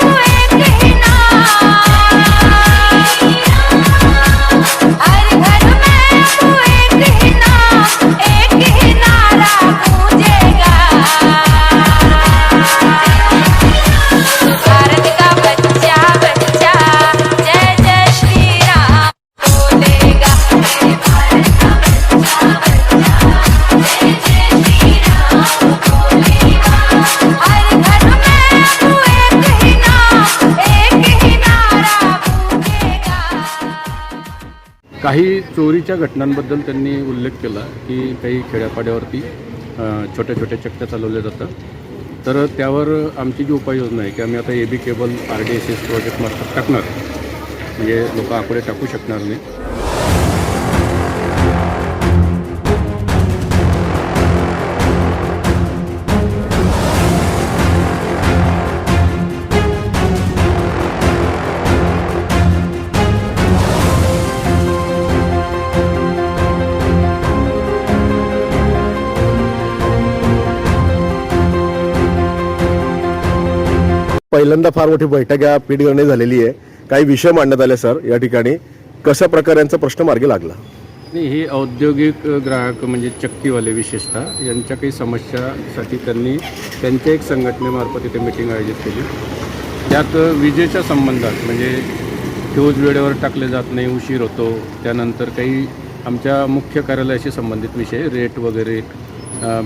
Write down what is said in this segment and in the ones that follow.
तू एक काही चोरीच्या घटनांबद्दल त्यांनी उल्लेख केला की काही खेड्यापाड्यावरती छोट्या छोट्या चक्क्या चालवल्या जातात. तर त्यावर आमची जी उपाययोजना आहे की आम्ही आता A B cable R D S S प्रोजेक्टमार्फत टाकणार. म्हणजे लोक आकडे टाकू शकणार नाही. पहिल्यांदा फार मोठी बैठक या पीठगणने झालेली आहे. काही विषय मांडण्यात आले सर या ठिकाणी. कशा प्रकारे यांचा प्रश्न मार्गी लागला? नाही हे औद्योगिक ग्राहक म्हणजे चक्कीवाले विशेषतः यांच्या काही समस्यासाठी त्यांनी त्यांच्या एक संघटनेमार्फत इथे मिटिंग आयोजित केली. त्यात विजेच्या संबंधात म्हणजे फ्यूज वेळेवर टाकले जात नाही उशीर होतो. त्यानंतर काही आमच्या मुख्य कार्यालयाशी संबंधित विषय रेट वगैरे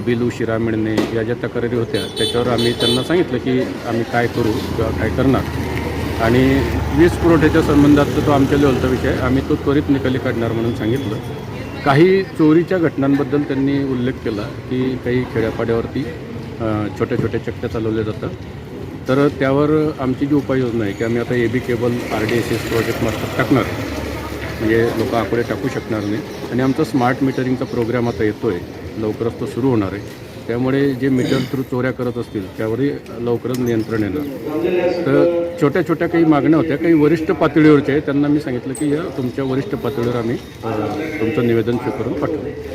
बिल उशिरा मिळणे या ज्या तक्रारी होत्या त्याच्यावर आम्ही त्यांना सांगितलं की आम्ही काय करू किंवा काय करणार. आणि वीज पुरवठ्याच्या संबंधात तो आमच्या लेवलचा विषय आहे. आम्ही तो त्वरित निकाली काढणार म्हणून सांगितलं. काही चोरीच्या घटनांबद्दल त्यांनी उल्लेख केला की काही खेड्यापाड्यावरती छोट्या छोट्या चक्क्या चालवल्या जातात. तर त्यावर आमची जी उपाययोजना आहे की आम्ही आता A B cable R D S S प्रोजेक्टमार्फत टाकणार. म्हणजे लोक आकडे टाकू शकणार नाही. आणि आमचा स्मार्ट मीटरिंगचा प्रोग्राम आता येतो आहे लवकरच तो सुरू होणार आहे. त्यामुळे जे मीटर थ्रू चोऱ्या करत असतील त्यावरही लवकरच नियंत्रण येणार. तर छोट्या छोट्या काही मागण्या होत्या. काही वरिष्ठ पातळीवरच्या आहे त्यांना मी सांगितलं की या तुमच्या वरिष्ठ पातळीवर आम्ही तुमचं निवेदन स्वीकारून पाठवू.